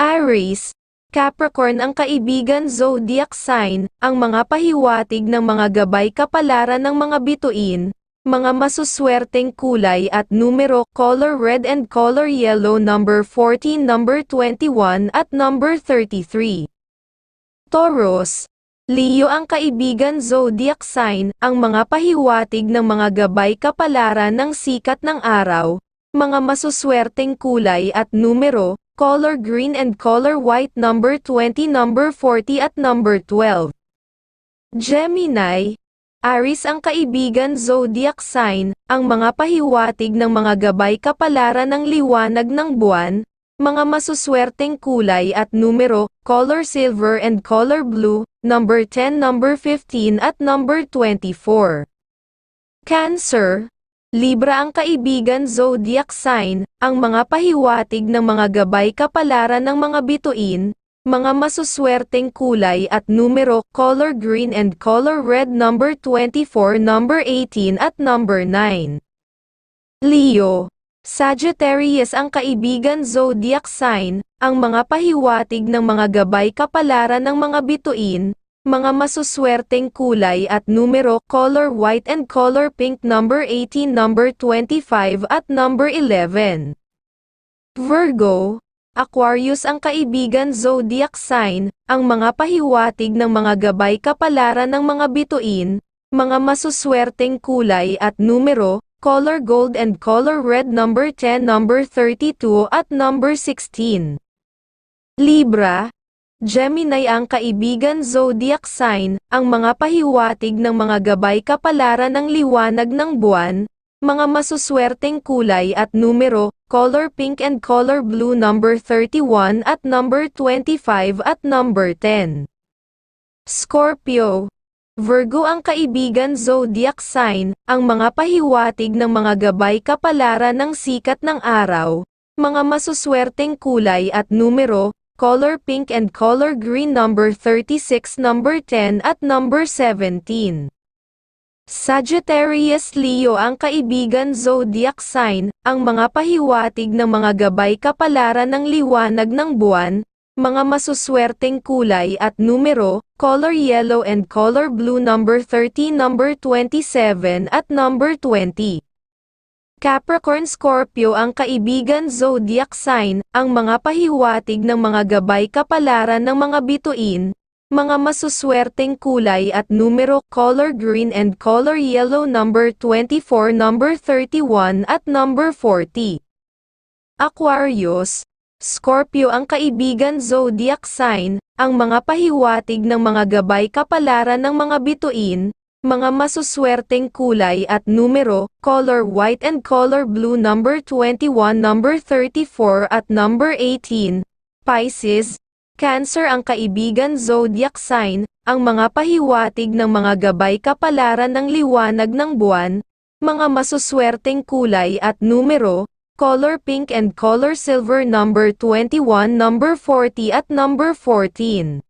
Aries, Capricorn ang kaibigan zodiac sign, ang mga pahiwatig ng mga gabay kapalaran ng mga bituin, mga masuswerteng kulay at numero, color red and color yellow number 14, number 21 at number 33. Taurus, Leo ang kaibigan zodiac sign, ang mga pahiwatig ng mga gabay kapalaran ng sikat ng araw, mga masuswerteng kulay at numero, color green and color white number 20, number 40 at number 12. Gemini, Aries ang kaibigan zodiac sign, ang mga pahiwatig ng mga gabay kapalaran ng liwanag ng buwan, mga masuswerteng kulay at numero, color silver and color blue, number 10, number 15 at number 24. Cancer, Libra ang kaibigan zodiac sign, ang mga pahiwatig ng mga gabay kapalaran ng mga bituin, mga masuswerteng kulay at numero, color green and color red number 24, number 18 at number 9. Leo, Sagittarius ang kaibigan zodiac sign, ang mga pahiwatig ng mga gabay kapalaran ng mga bituin, mga masuswerteng kulay at numero, color white and color pink number 18, number 25 at number 11. Virgo, Aquarius ang kaibigan zodiac sign, ang mga pahiwatig ng mga gabay kapalaran ng mga bituin, mga masuswerteng kulay at numero, color gold and color red number 10, number 32 at number 16. Libra, Gemini ang kaibigan zodiac sign, ang mga pahiwatig ng mga gabay kapalaran ng liwanag ng buwan, mga masuswerteng kulay at numero, color pink and color blue number 31 at number 25 at number 10. Scorpio, Virgo ang kaibigan zodiac sign, ang mga pahiwatig ng mga gabay kapalaran ng sikat ng araw, mga masuswerteng kulay at numero, color pink and color green number 36, number 10 at number 17. Sagittarius Leo ang kaibigan zodiac sign, ang mga pahiwatig ng mga gabay kapalaran ng liwanag ng buwan, mga masuswerteng kulay at numero, color yellow and color blue number 30, number 27 at number 20. Capricorn Scorpio ang kaibigan zodiac sign, ang mga pahiwatig ng mga gabay kapalaran ng mga bituin, mga masuswerteng kulay at numero, color green and color yellow number 24, number 31 at number 40. Aquarius, Scorpio ang kaibigan zodiac sign, ang mga pahiwatig ng mga gabay kapalaran ng mga bituin, mga masuswerteng kulay at numero, color white and color blue number 21, number 34 at number 18. Pisces, Cancer ang kaibigan zodiac sign, ang mga pahiwatig ng mga gabay kapalaran ng liwanag ng buwan, mga masuswerteng kulay at numero, color pink and color silver number 21, number 40 at number 14.